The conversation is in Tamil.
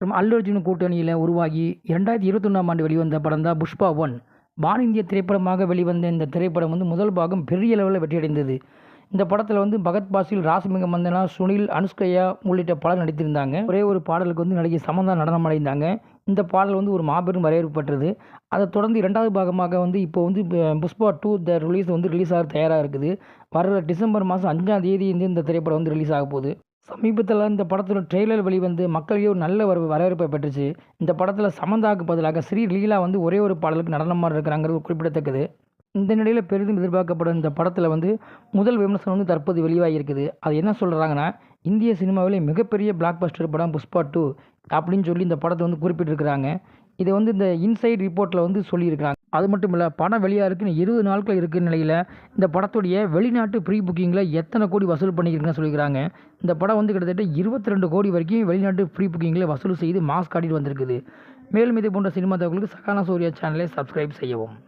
மற்றும் அல்லு அர்ஜுன் கூட்டணியில் உருவாகி இரண்டாயிரத்தி இருபத்தொன்னாம் ஆண்டு வெளிவந்த படம் தான் புஷ்பா ஒன். பான் இந்திய திரைப்படமாக வெளிவந்த இந்த திரைப்படம் வந்து முதல் பாகம் பெரிய அளவில் வெற்றியடைந்தது. இந்த படத்தில் வந்து பகத் பாசில் ராசிமிக மந்தனா சுனில் அனுஷ்கையா உள்ளிட்ட பலர் நடித்திருந்தாங்க. ஒரே ஒரு பாடலுக்கு வந்து நடிகை சமந்தா நடனம் அடைந்தாங்க. இந்த பாடல் வந்து ஒரு மாபெரும் வரவேற்பட்டது அதை தொடர்ந்து இரண்டாவது பாகமாக வந்து இப்போ வந்து புஷ்பா டூ த ரிலீஸ் வந்து ரிலீஸ் ஆக தயாராக இருக்குது. வர டிசம்பர் மாதம் அஞ்சாம் தேதி வந்து இந்த திரைப்படம் வந்து ரிலீஸ் ஆக போகுது. சமீபத்தில் இந்த படத்தோட ட்ரெய்லர் வெளிவந்து மக்களிடையே ஒரு நல்ல ஒரு வரவேற்பை பெற்றுச்சு. இந்த படத்தில் சமந்தாவுக்கு பதிலாக ஸ்ரீ லீலா வந்து ஒரே ஒரு பாடலுக்கு நடனமாக இருக்கிறாங்கிறது குறிப்பிடத்தக்கது. இந்த நிலையில் பெரிதும் எதிர்பார்க்கப்படும் இந்த படத்தில் வந்து முதல் விமர்சனம் வந்து தற்போது வெளிவாகியிருக்குது அது என்ன சொல்கிறாங்கன்னா இந்திய சினிமாவிலே மிகப்பெரிய பிளாக் பஸ்டர் படம் புஷ்பா டூ அப்படின்னு சொல்லி இந்த படத்தை வந்து குறிப்பிட்டிருக்கிறாங்க. இதை வந்து இந்த இன்சைட் ரிப்போர்ட்டில் வந்து சொல்லியிருக்கிறாங்க. அது மட்டும் இல்லை படம் இருக்குன்னு இருபது நாட்கள் இருக்கிற நிலையில் இந்த படத்துடைய வெளிநாட்டு ப்ரீ புக்கிங்கில் எத்தனை கோடி வசூல் பண்ணியிருக்குன்னு சொல்லியிருக்கிறாங்க. இந்த படம் வந்து கிட்டத்தட்ட இருபத்தி ரெண்டு கோடி வரைக்கும் வெளிநாட்டு ப்ரீ புக்கிங்கில் வசூல் செய்து மாஸ் காட்டிட்டு வந்திருக்குது. மேலும் இது போன்ற சினிமா தகவலுக்கு சகானா சூர்யா சேனலை சப்ஸ்கிரைப் செய்யவும்.